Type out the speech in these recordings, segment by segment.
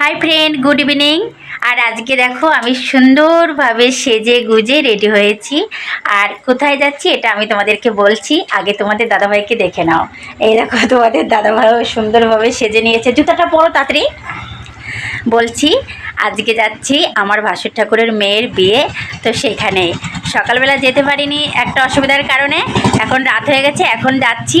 High friend good evening আর আজকে দেখো, আমি সুন্দরভাবে সেজে গুজে রেডি হয়েছি। আর কোথায় যাচ্ছি, এটা আমি তোমাদেরকে বলছি। আগে তোমাদের দাদাভাইকে দেখে নাও। এই দেখো, তোমাদের দাদাভাইও সুন্দরভাবে সেজে নিয়েছে। জুতাটা পরো তাড়াতাড়ি। বলছি, আজকে যাচ্ছি আমার ভাসুর ঠাকুরের মেয়ের বিয়ে। তো সেখানে সকালবেলা যেতে পারিনি একটা অসুবিধার কারণে। এখন রাত হয়ে গেছে, এখন যাচ্ছি।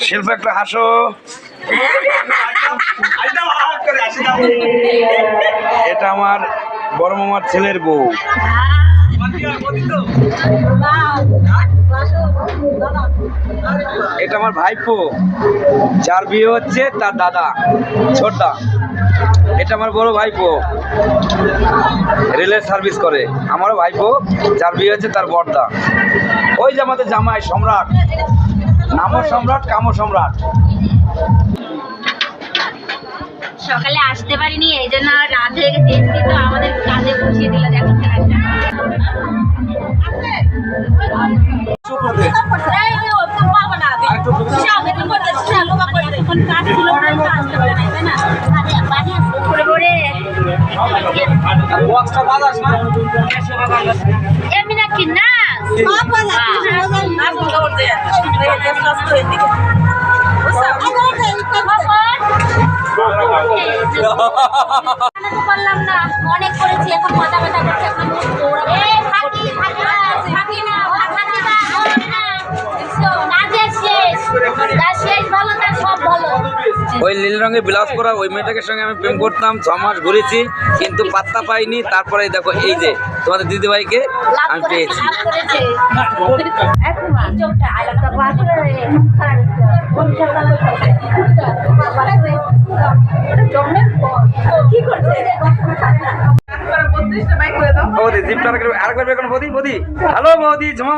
শিল্প একটা হাসো। এটা আমার বড় মামার ছেলের বউ। এটা আমার ভাইপো। যার বিয়ে হচ্ছে তার দাদা ছোটদা। এটা আমার বড় ভাইপো। রেলের সার্ভিস করে। আমারও ভাইপো যার বিয়ে হচ্ছে তার বড়দা ওই যে আমাদের জামাই সম্রাট। নামও সম্রাট কামও সম্রাট। সকালে আসতে পারিনি এই জন্য রাত হয়ে গেছে। এসছি তো আমাদের কাজে বসিয়ে দিল দেখো। পারলাম না অনেক করেছি এখন মাথা ব্যথা করছে না, না। শেষ। ওই নীল রঙের বিলাস করা ওই মেয়েটাকে সঙ্গে আমি প্রেম করতাম ছ মাস ঘুরেছি কিন্তু পাত্তা পাইনি তারপরে দেখো এই যে তোমাদের দিদিভাইকে আমি পেয়েছি। কি করছে? ঝুমা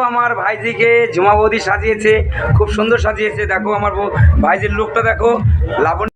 আমার ভাইজিকে ঝুমা সাজিয়েছে খুব সুন্দর সাজিয়েছে। দেখো আমার ভাইজির লুকটা দেখো লাবণ